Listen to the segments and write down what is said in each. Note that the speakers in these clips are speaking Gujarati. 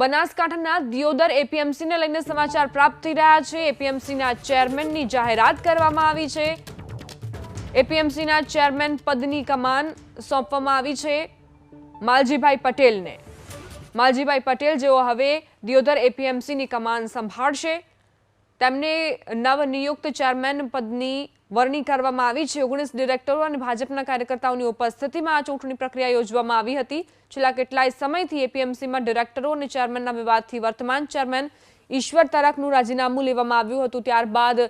બનાસકાંઠાના દિયોદર એપીએમસીને લઈને સમાચાર પ્રાપ્ત થઈ રહ્યા છે. એપીએમસીના ચેરમેનની જાહેરાત કરવામાં આવી છે. એપીએમસીના ચેરમેન પદની કમાન સોંપવામાં આવી છે માલજીભાઈ પટેલને. માલજીભાઈ પટેલ, જેઓ હવે દિયોદર એપીએમસીની કમાન સંભાળશે તેમને નવનિયુક્ત ચેરમેન પદની વરણી કરવામાં આવી છે. ઓગણીસ ડિરેક્ટરો અને ભાજપના કાર્યકર્તાઓની ઉપસ્થિતિમાં આ ચૂંટણી પ્રક્રિયા યોજવામાં આવી હતી. છેલ્લા કેટલાય સમયથી એપીએમસીમાં ડિરેક્ટરો અને ચેરમેનના વિવાદથી વર્તમાન ચેરમેન ઈશ્વર તરકનું રાજીનામું લેવામાં આવ્યું હતું. ત્યારબાદ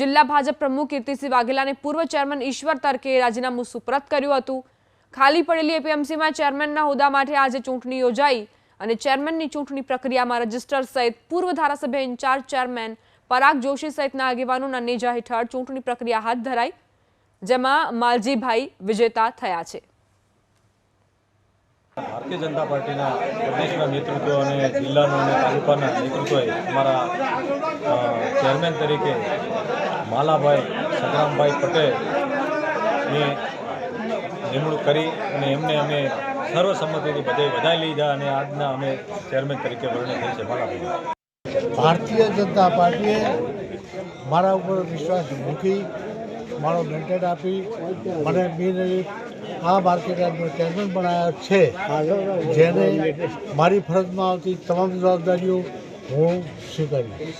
જિલ્લા ભાજપ પ્રમુખ કીર્તિસિંહ વાઘેલાને પૂર્વ ચેરમેન ઈશ્વર તરકે રાજીનામું સુપ્રત કર્યું હતું. ખાલી પડેલી એપીએમસીમાં ચેરમેનના હોદ્દા માટે આજે ચૂંટણી યોજાઈ. અને ચેરમેનની ચૂંટણી પ્રક્રિયામાં રજિસ્ટર સહિત પૂર્વ ધારાસભ્ય ઇન્ચાર્જ ચેરમેન પરાગ જોશી સહિતના આગેવાનોના નેજા હેઠળ ચૂંટણી પ્રક્રિયા હાથ ધરાઈ, જેમાં માલજીભાઈ વિજેતા થયા છે. ભારતીય જનતા પાર્ટીના પ્રદેશના નેતૃત્વ અને જિલ્લાના અને તાલુકાના નેતૃત્વએ અમારા ચેરમેન તરીકે માલાભાઈ સંગ્રામભાઈ પટેલની નિમણૂક કરી અને એમને અમે સર્વસંમતિથી બધે વધાઈ લીધા અને આજના અમે ચેરમેન તરીકે વર્ણન થઈ છે, મારા ભારતીય જનતા પાર્ટીએ મારા ઉપર વિશ્વાસ મૂકી, મારો મેન્ટેન આપી. મને બિન આ માર્કેટનો ચેરમેન બનાવ્યા છે, જેને મારી ફરજમાં આવતી તમામ જવાબદારીઓ હું સ્વીકારી